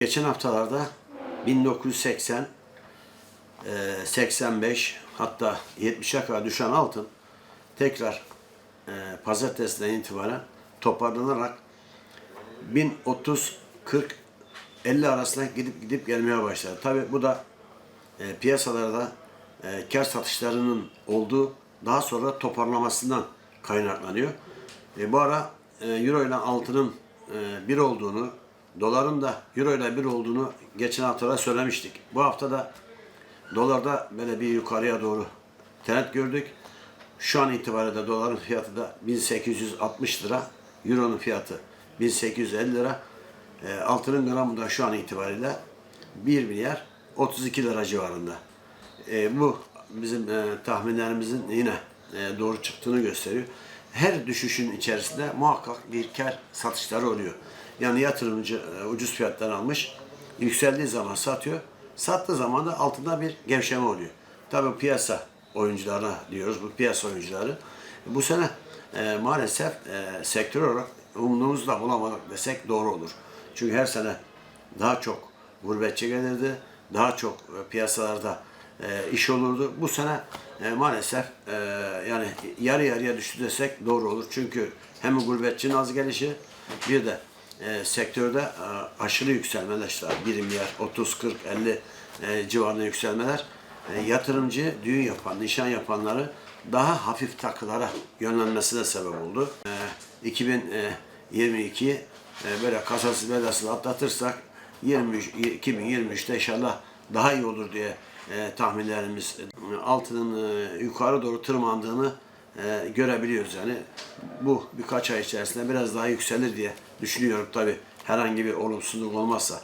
Geçen haftalarda 1980, e, 85 hatta 70'e kadar düşen altın tekrar e, pazartesiden itibaren toparlanarak 1030 40 50 arasına gidip gidip gelmeye başladı. Tabi bu da e, piyasalarda e, kar satışlarının olduğu daha sonra toparlamasından kaynaklanıyor. E, bu ara e, euro ile altının e, bir olduğunu, doların da euro ile bir olduğunu geçen haftada söylemiştik. Bu hafta da dolarda böyle bir yukarıya doğru trend gördük. Şu an itibariyle doların fiyatı da 1860 lira, euronun fiyatı 1850 lira. E, altının gramı da şu an itibariyle 1 milyar 32 lira civarında. E, bu bizim e, tahminlerimizin yine e, doğru çıktığını gösteriyor. Her düşüşün içerisinde muhakkak bir kar satışları oluyor. Yani yatırımcı e, ucuz fiyattan almış, yükseldiği zaman satıyor, sattığı zaman da altında bir gevşeme oluyor. Tabii piyasa oyuncularına diyoruz, bu piyasa oyuncuları. Bu sene e, maalesef e, sektör olarak umduğumuzda bulamadık desek doğru olur. Çünkü her sene daha çok gurbetçi gelirdi, daha çok e, piyasalarda e, iş olurdu. Bu sene e, maalesef e, yani yarı yarıya düştü desek doğru olur. Çünkü hem gurbetçinin az gelişi bir de e, sektörde e, aşırı yükselmeler işte 1 milyar 30 40 50 e, civarında yükselmeler e, yatırımcı düğün yapan, nişan yapanları daha hafif takılara yönlenmesine sebep oldu. E, 2022 e, böyle kasasız belasız atlatırsak 23, 2023'te inşallah daha iyi olur diye e, tahminlerimiz e, altının e, yukarı doğru tırmandığını e, görebiliyoruz yani. Bu birkaç ay içerisinde biraz daha yükselir diye düşünüyorum tabi herhangi bir olumsuzluk olmazsa.